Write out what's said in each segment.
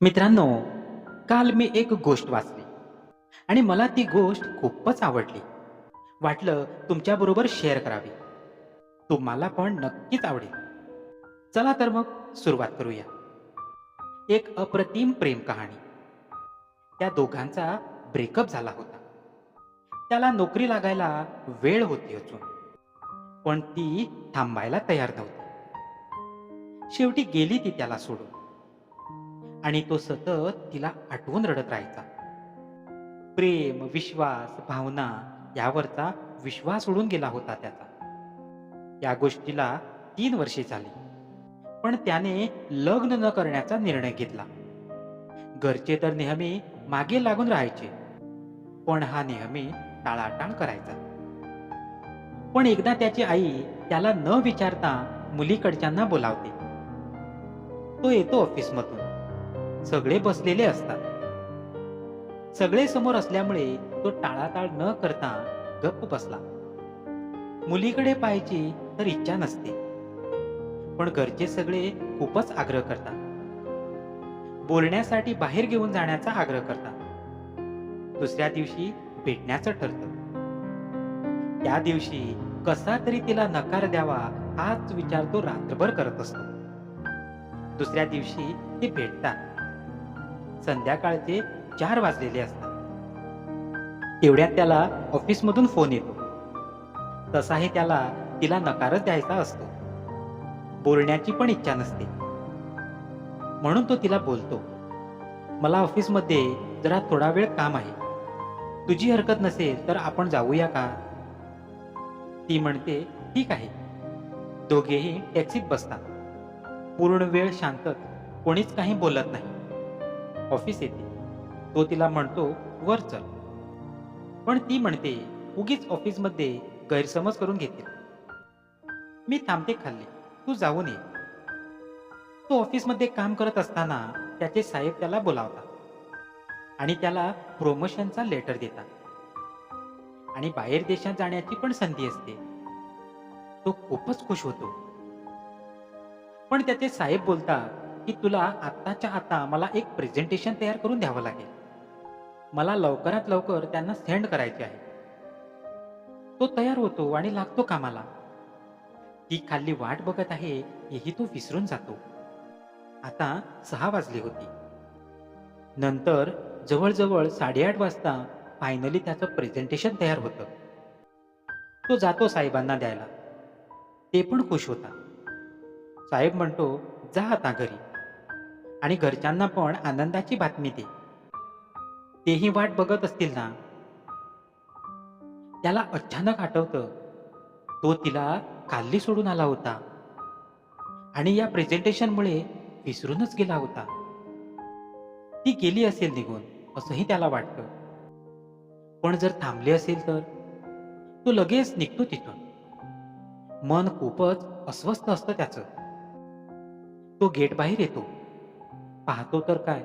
मित्रांनो काल मी एक गोष्ट वाचली आणि मला ती गोष्ट खूपच आवडली. वाटलं तुमच्याबरोबर शेअर करावी. तुम्हाला पण नक्कीच आवडेल. चला तर मग सुरुवात करूया. एक अप्रतिम प्रेम कहाणी. त्या दोघांचा ब्रेकअप झाला होता. त्याला नोकरी लागायला वेळ होती अजून पण ती थांबायला तयार नव्हती. शेवटी गेली ती त्याला सोडून. आणि तो सतत तिला आठवून रडत राहायचा. प्रेम विश्वास भावना यावरचा विश्वास उडून गेला होता त्याचा. या गोष्टीला तीन वर्षे झाली. पण त्याने लग्न न करण्याचा निर्णय घेतला. घरचे तर नेहमी मागे लागून राहायचे. पण हा नेहमी टाळाटाळ करायचा. पण एकदा त्याची आई त्याला न विचारता मुलीकडच्यांना बोलावते. तो येतो ऑफिसमधून सगळे बसलेले असतात. सगळे समोर असल्यामुळे तो टाळाटाळ न करता गप्प बसला. मुलीकडे पाहायची तर इच्छा नसते. पण घरचे सगळे खूपच आग्रह करतात. बोलण्यासाठी बाहेर घेऊन जाण्याचा आग्रह करतात. दुसऱ्या दिवशी भेटण्याचं ठरतं. त्या दिवशी कसा तरी तिला नकार द्यावा हाच विचार तो रात्रभर करत असतो. दुसऱ्या दिवशी ते भेटतात. संध्याकाळचे चार वाजलेले असतात. तेवढ्यात त्याला ऑफिसमधून फोन येतो. तसाही त्याला तिला नकारच द्यायचा असतो. बोलण्याची पण इच्छा नसते. म्हणून तो तिला बोलतो मला ऑफिसमध्ये जरा थोडा वेळ काम आहे. तुझी हरकत नसेल तर आपण जाऊया का? ती म्हणते ठीक आहे. दोघेही टॅक्सीत बसतात. पूर्ण वेळ शांतत कोणीच काही बोलत नाही. ऑफिस येते. तो तिला म्हणतो वर चल. पण ती म्हणते उगीच ऑफिसमध्ये गैरसमज करून घेतील. मी थांबते खाल्ले तू जाऊन ये. तो ऑफिसमध्ये काम करत असताना त्याचे साहेब त्याला बोलावतात आणि त्याला प्रोमोशनचा लेटर देतात. आणि बाहेर देशात जाण्याची पण संधी असते. तो खूपच खुश होतो. पण त्याचे साहेब बोलतात की तुला आत्ताच्या आता मला एक प्रेझेंटेशन तयार करून द्यावं लागेल. मला लवकरात लवकर त्यांना सेंड करायचे आहे. तो तयार होतो आणि लागतो कामाला. ती खाल्ली वाट बघत आहे हेही तो विसरून जातो. आता सहा वाजली होती. नंतर जवळजवळ साडेआठ वाजता फायनली त्याचं प्रेझेंटेशन तयार होतं. तो जातो साहेबांना द्यायला. ते पण खुश होता साहेब म्हणतो जा आता घरी. आणि घरच्यांना पण आनंदाची बातमी दे. तेही वाट बघत असतील ना? त्याला अचानक आठवतं तो तिला खाल्ली सोडून आला होता. आणि या प्रेझेंटेशनमुळे विसरूनच गेला होता. ती गेली असेल निघून असंही त्याला वाटतं. पण जर थांबली असेल तर? तो लगेच निघतो तिथून. मन खूपच अस्वस्थ असतं त्याचं. तो गेट बाहेर येतो. पाहतो तर काय?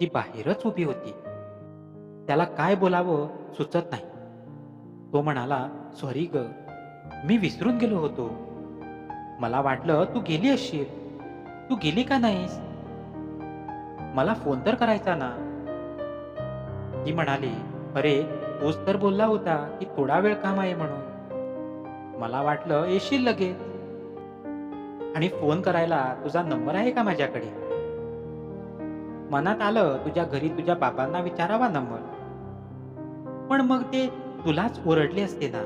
ती बाहेरच उभी होती. त्याला काय बोलावं सुचत नाही. तो म्हणाला सॉरी ग मी विसरून गेलो होतो. मला वाटलं तू गेली असशील. तू गेली का नाहीस? मला फोन तर करायचा ना. ती म्हणाली अरे तूच तर बोलला होता की थोडा वेळ काम आहे म्हणून. मला वाटलं येशील लगेच. आणि फोन करायला तुझा नंबर आहे का माझ्याकडे? मनात आलं तुझ्या घरी तुझ्या बाबांना विचारावा नंबर पण मग ते तुलाच ओरडले असते ना.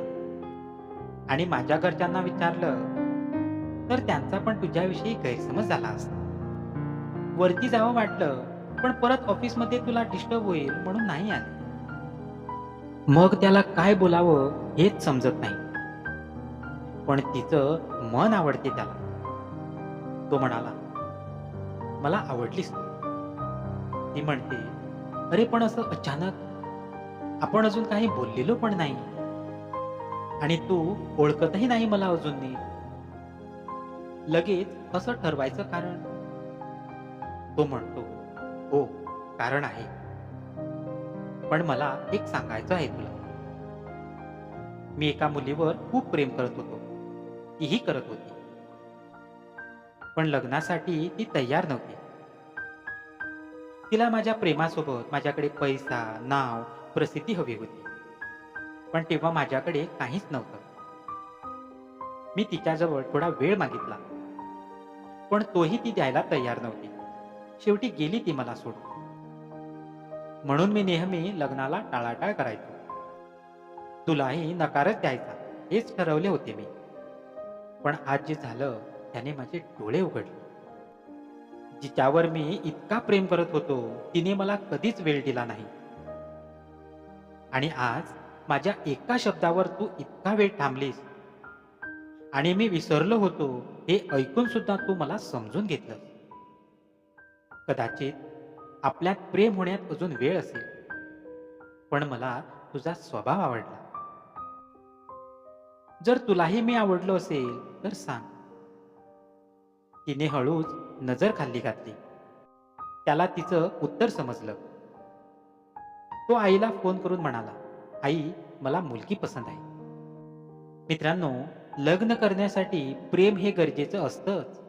आणि माझ्या घरच्यांना विचारलं तर त्यांचा पण तुझ्याविषयी गैरसमज झाला असता. वरती जावं वाटलं पण परत ऑफिसमध्ये तुला डिस्टर्ब होईल म्हणून नाही आले. मग त्याला काय बोलावं हेच समजत नाही. पण तिचं मन आवडते त्याला. तो म्हणाला मला आवडलीस तू. ती म्हणते अरे पण असं अचानक आपण अजून काही बोललेलो पण नाही. आणि तू ओळखतही नाही मला अजून नीट लगेच असं ठरवायचं कारण? तो म्हणतो हो कारण आहे. पण मला एक सांगायचं आहे तुला. मी एका मुलीवर खूप प्रेम करत होतो. तीही करत होती. पण लग्नासाठी ती तयार नव्हती. तिला माझ्या प्रेमासोबत माझ्याकडे पैसा नाव प्रसिद्धी हवी होती. पण तेव्हा माझ्याकडे काहीच नव्हतं. मी तिच्याजवळ थोडा वेळ मागितला. पण तोही ती द्यायला तयार नव्हती. शेवटी गेली ती मला सोडून. म्हणून मी नेहमी लग्नाला टाळाटाळ करायचो. तुलाही नकारच द्यायचा हेच ठरवले होते मी. पण आज जे झालं त्याने माझे डोळे उघडले. जिच्यावर मी इतका प्रेम करत होतो तिने मला कधीच वेळ दिला नाही. आणि आज माझ्या एका शब्दावर तू इतका वेळ थांबलीस. आणि मी विसरलो होतो हे ऐकून सुद्धा तू मला समजून घेतलं कदाचित आपल्यात प्रेम होण्यात अजून वेळ असेल पण मला तुझा स्वभाव आवडला. जर तुलाही मी आवडलो असेल तर सांग. तिने हळूच नजर खाल्ली घातली. त्याला तिचं उत्तर समजलं. तो आईला फोन करून म्हणाला आई मला मुलगी पसंत आहे. मित्रांनो लग्न करण्यासाठी प्रेम हे गरजेचं असतंच.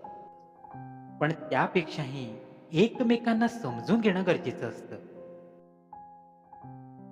पण त्यापेक्षाही एकमेकांना समजून घेणं गरजेचं असतं.